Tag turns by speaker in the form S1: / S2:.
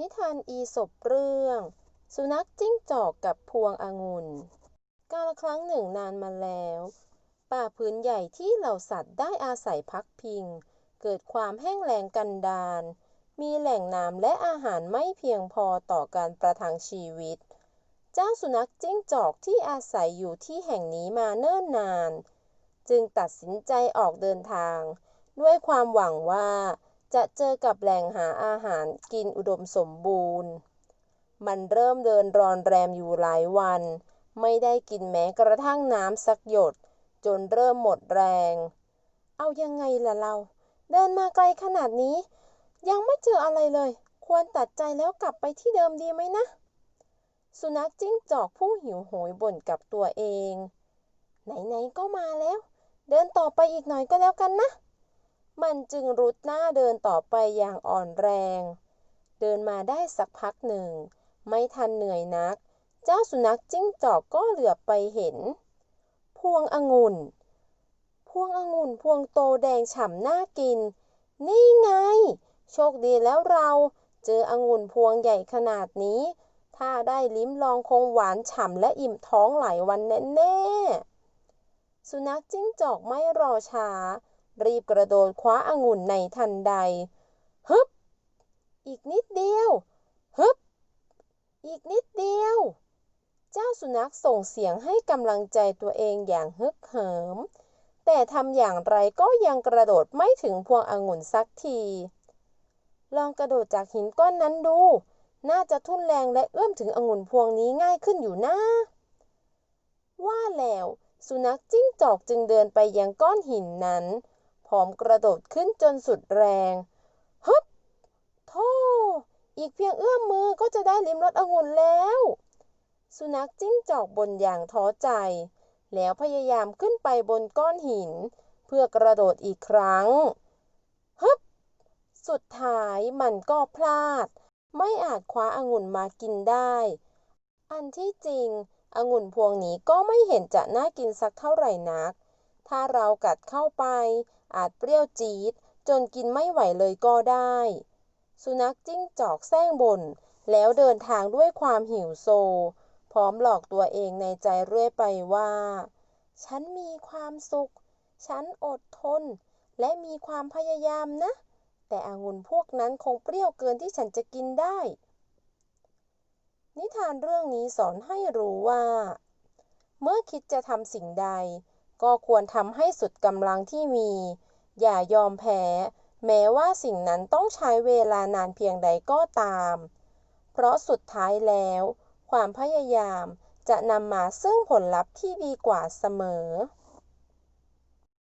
S1: นิทานอีสปเรื่อง สุนัขจิ้งจอกกับพวงองุ่นกาลครั้งหนึ่งนานมาแล้ว ป่าพื้นใหญ่ที่เหล่าสัตว์ได้อาศัยพักพิง เกิดความแห้งแล้งกันดารมีแหล่งน้ำและอาหารไม่เพียงพอต่อการประทังชีวิต เจ้าสุนัขจิ้งจอกที่อาศัยอยู่ที่แห่งนี้มาเนิ่นนาน จึงตัดสินใจออกเดินทาง ด้วยความหวังว่า จะเจอกับแหล่งหาอาหารกินอุดมสมบูรณ์ มันเริ่มเดินรอนแรมอยู่หลายวัน ไม่ได้กินแม้กระทั่งน้ำสักหยด จนเริ่มหมดแรง เอายังไงล่ะเรา เดินมาไกลขนาดนี้ ยังไม่เจออะไรเลย ควรตัดใจแล้วกลับไปที่เดิมดีไหมนะ สุนัขจิ้งจอกผู้หิวโหยบ่นกับตัวเอง ไหนๆก็มาแล้ว เดินต่อไปอีกหน่อยก็แล้วกันนะ มันจึงรุดหน้าเดินต่อไปอย่างอ่อนแรง เดินมาได้สักพักหนึ่ง ไม่ทันเหนื่อยนัก เจ้าสุนัขจิ้งจอกก็เหลือบไปเห็น พวงองุ่น พวงองุ่นพวงโตแดงฉ่ำน่ากิน นี่ไง โชคดีแล้วเราเจอองุ่นพวงใหญ่ขนาดนี้ ถ้าได้ลิ้มลองคงหวานฉ่ำและอิ่มท้องหลายวันแน่ๆ สุนัขจิ้งจอกไม่รอช้า รีบกระโดดคว้าอางุ่นในทันใด ฮึบ อีกนิดเดียว ฮึบ อีกนิดเดียว เจ้าสุนัขส่งเสียงให้กำลังใจตัวเองอย่างฮึกเหิม แต่ทำอย่างไรก็ยังกระโดดไม่ถึงพวงองุ่นสักที ลองกระโดดจากหินก้อนนั้นดู น่าจะทุ่นแรงและเอื้อมถึงองุ่นพวงนี้ง่ายขึ้นอยู่นะ ว่าแล้วสุนัขจิ้งจอกจึงเดินไปยังก้อนหินนั้น อมกระโดดขึ้นจนสุดแรงฮึบโธ่อีกเพียงเอื้อมมือก็จะได้ลิ้มรสองุ่นแล้ว สุนัขจิ้งจอกบนอย่างท้อใจ แล้วพยายามขึ้นไปบนก้อนหิน เพื่อกระโดดอีกครั้งฮึบสุดท้ายมันก็พลาด ไม่อาจคว้าองุ่นมากินได้ อันที่จริงองุ่นพวงนี้ก็ไม่เห็นจะน่ากินสักเท่าไหร่นัก ถ้าเรากัดเข้าไป อาจเปรี้ยวจี๊ด จนกินไม่ไหวเลยก็ได้ สุนัขจิ้งจอกแซงบ่นแล้วเดินทางด้วยความหิวโซ พร้อมหลอกตัวเองในใจเรื่อยไปว่า ฉันมีความสุข ฉันอดทน และมีความพยายามนะ แต่องุ่นพวกนั้นคงเปรี้ยวเกินที่ฉันจะกินได้ นิทานเรื่องนี้สอนให้รู้ว่า เมื่อคิดจะทำสิ่งใด ก็ควรทำให้สุดกำลังที่มี อย่ายอมแพ้ แม้ว่าสิ่งนั้นต้องใช้เวลานานเพียงใดก็ตาม เพราะสุดท้ายแล้ว ความพยายามจะนำมาซึ่งผลลัพธ์ที่ดีกว่าเสมอ